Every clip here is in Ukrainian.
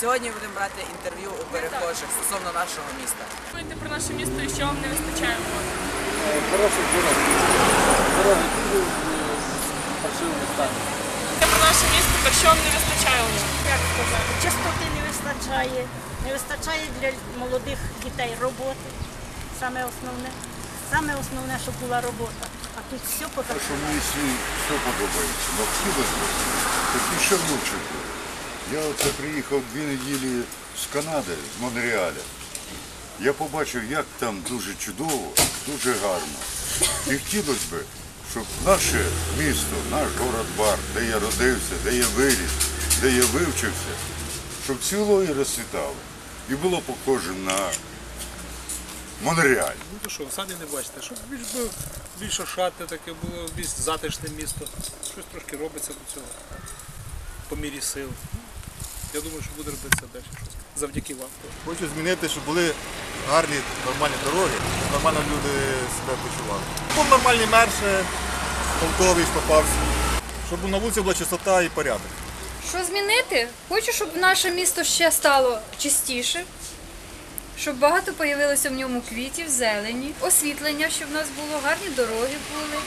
сьогодні будемо брати інтерв'ю у перехожих стосовно нашого міста. Думаєте про наше місто і що вам не вистачає в? Хороших дорог. Дороги в паршивому стані. Про наше місто, та що вам не вистачає ньому? як сказати, частоти не вистачає, не вистачає для молодих дітей роботи. Саме основне. Саме основне, щоб була робота. А тут все Що позакриває. мені все подобається. Хотілося б, такі ще влучити. Я оце приїхав дві неділі з Канади, з Монреаля. Я побачив, як там дуже чудово, дуже гарно. І хотілося б, щоб наше місто, наш город-бар, де я родився, де я виріс, де я вивчився, щоб ціло і розцвітало. І було похоже на Монреаль. Ну то що, самі не бачите, щоб більш був більш ошатне таке було, більш затишне місто. Щось трошки робиться до цього. По мірі сил. Я думаю, що буде робитися далі щось. Завдяки вам. Хочу змінити, щоб були гарні, нормальні дороги, щоб нормально люди себе почували. Був нормальний мерше, полковий попався, щоб на вулиці була чистота і порядок. Що змінити? Хочу, щоб наше місто ще стало чистіше, щоб багато появилося в ньому квітів, зелені, освітлення, щоб в нас було, гарні дороги були.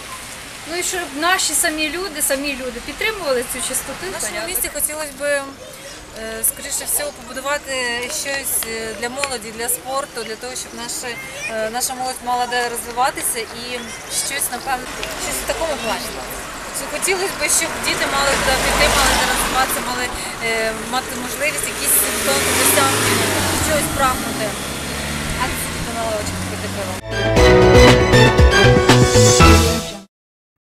Ну і щоб наші самі люди, самі люди підтримували цю чистоту. В нашому місті хотілося б, е, скоріше всього, побудувати щось е, для молоді, для спорту, для того, щоб наша, е, наша молодь мала де розвиватися і щось, напевно, щось в такому плані. Хотілося б, щоб діти мали куди піти, мали де розвиватися, мали мати можливість якісь досягнути, щось прагнути. А